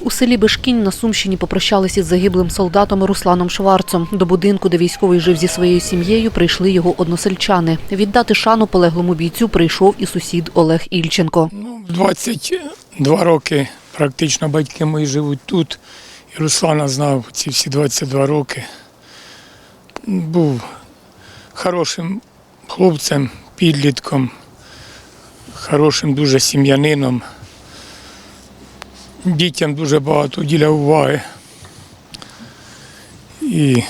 У селі Бешкінь на Сумщині попрощалися із загиблим солдатом Русланом Шварцом. До будинку, де військовий жив зі своєю сім'єю, прийшли його односельчани. Віддати шану полеглому бійцю прийшов і сусід Олег Ільченко. Ну, 22 роки практично батьки мої живуть тут. І Руслана знав ці всі 22 роки. Був хорошим хлопцем, підлітком, хорошим дуже сім'янином. Дітям дуже багато уділяв уваги. І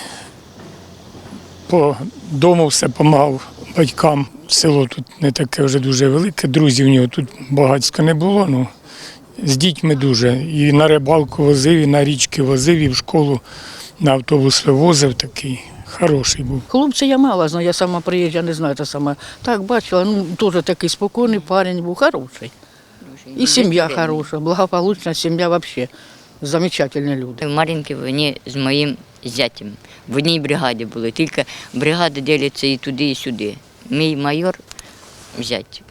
по дому все допомагав батькам. Село тут не таке вже дуже велике, друзів у нього тут багатько не було. Ну, з дітьми дуже. І на рибалку возив, і на річки возив, і в школу на автобус вивозив такий. Хороший був. Хлопця я мала знаю, я сама приїжджа, не знаю, це саме. Так бачила, ну теж такий спокійний парень був, хороший. І сім'я хороша, благополучна сім'я взагалі. Замечательні люди. В Мар'їнки вони з моїм зятем в одній бригаді були, тільки бригади діляться і туди, і сюди. Мій майор зять,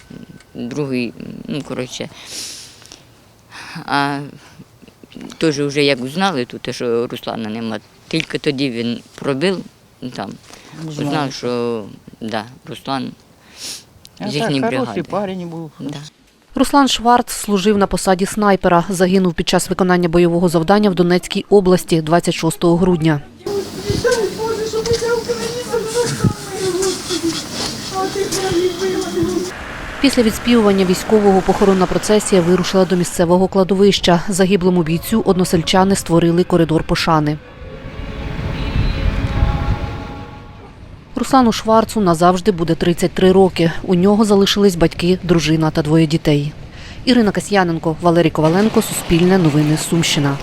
другий, ну коротше. А теж вже як знали тут, що Руслана нема, тільки тоді він пробив там, знав, що да, Руслан з їхньої хороший парень був. Да. Руслан Шварц служив на посаді снайпера. Загинув під час виконання бойового завдання в Донецькій області 26 грудня. Після відспівування військового похоронна процесія вирушила до місцевого кладовища. Загиблому бійцю односельчани створили коридор пошани. Руслану Шварцу назавжди буде 33 роки. У нього залишились батьки, дружина та двоє дітей. Ірина Касьяненко, Валерій Коваленко, Суспільне новини Сумщина.